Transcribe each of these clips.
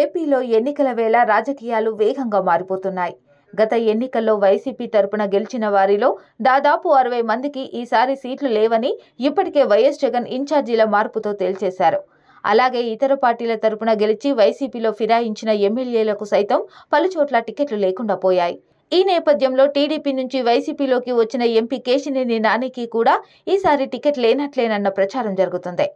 ఏపీలో ఎన్నికల వేళ రాజకీయాలు వేగంగా మారిపోతున్నాయి. గత ఎన్నికల్లో వైసీపీ తరపున గెలిచిన వారిలో దాదాపు అరవై మందికి ఈసారి సీట్లు లేవని ఇప్పటికే వైఎస్ జగన్ ఇన్ఛార్జీల మార్పుతో తేల్చేశారు. అలాగే ఇతర పార్టీల తరపున గెలిచి వైసీపీలో ఫిరాయించిన ఎమ్మెల్యేలకు సైతం పలుచోట్ల టికెట్లు లేకుండా పోయాయి. ఈ నేపథ్యంలో టీడీపీ నుంచి వైసీపీలోకి వచ్చిన ఎంపీ కేశినేని నానికి కూడా ఈసారి టికెట్ లేనట్లేనన్న ప్రచారం జరుగుతుంది.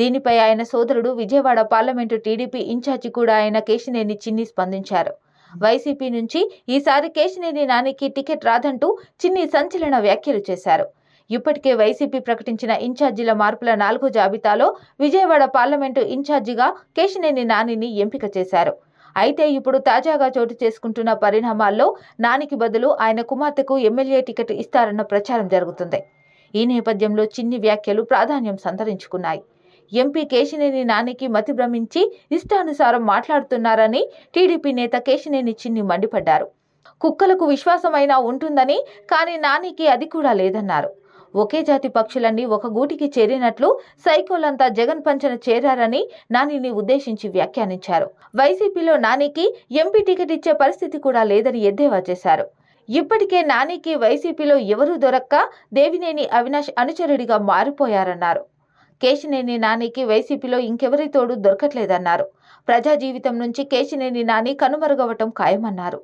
దీనిపై ఆయన సోదరుడు విజయవాడ పార్లమెంటు టీడీపీ ఇన్ఛార్జి కూడా ఆయన కేశినేని చిన్ని స్పందించారు. వైసీపీ నుంచి ఈసారి కేశినేని నానికి టికెట్ రాదంటూ చిన్ని సంచలన వ్యాఖ్యలు చేశారు. ఇప్పటికే వైసీపీ ప్రకటించిన ఇన్ఛార్జీల మార్పుల నాలుగో జాబితాలో విజయవాడ పార్లమెంటు ఇన్ఛార్జిగా కేశినేని నానిని ఎంపిక చేశారు. అయితే ఇప్పుడు తాజాగా చోటు చేసుకుంటున్న పరిణామాల్లో నానికి బదులు ఆయన కుమార్తెకు ఎమ్మెల్యే టికెట్ ఇస్తారన్న ప్రచారం జరుగుతుంది. ఈ నేపథ్యంలో చిన్ని వ్యాఖ్యలు ప్రాధాన్యం సంతరించుకున్నాయి. ఎంపీ కేశినేని నానికి మతి భ్రమించి ఇష్టానుసారం మాట్లాడుతున్నారని టీడీపీ నేత కేశినేని చిన్ని మండిపడ్డారు. కుక్కలకు విశ్వాసమైనా ఉంటుందని కానీ నానికి అది కూడా లేదన్నారు. ఒకే జాతి పక్షులన్నీ ఒక గూటికి చేరినట్లు సైకోలంతా జగన్ పంచన చేరారని నానిని ఉద్దేశించి వ్యాఖ్యానించారు. వైసీపీలో నానికి ఎంపీ టికెట్ ఇచ్చే పరిస్థితి కూడా లేదని ఎద్దేవా చేశారు. ఇప్పటికే నానికి వైసీపీలో ఎవరూ దొరక్క దేవినేని అవినాష్ అనుచరుడిగా మారిపోయారన్నారు. కేశినేని నానికి వైసీపీలో ఇంకెవరి తోడు దొరకట్లేదన్నారు. ప్రజా జీవితం నుంచి కేశినేని నాని కనుమరుగవటం ఖాయమన్నారు.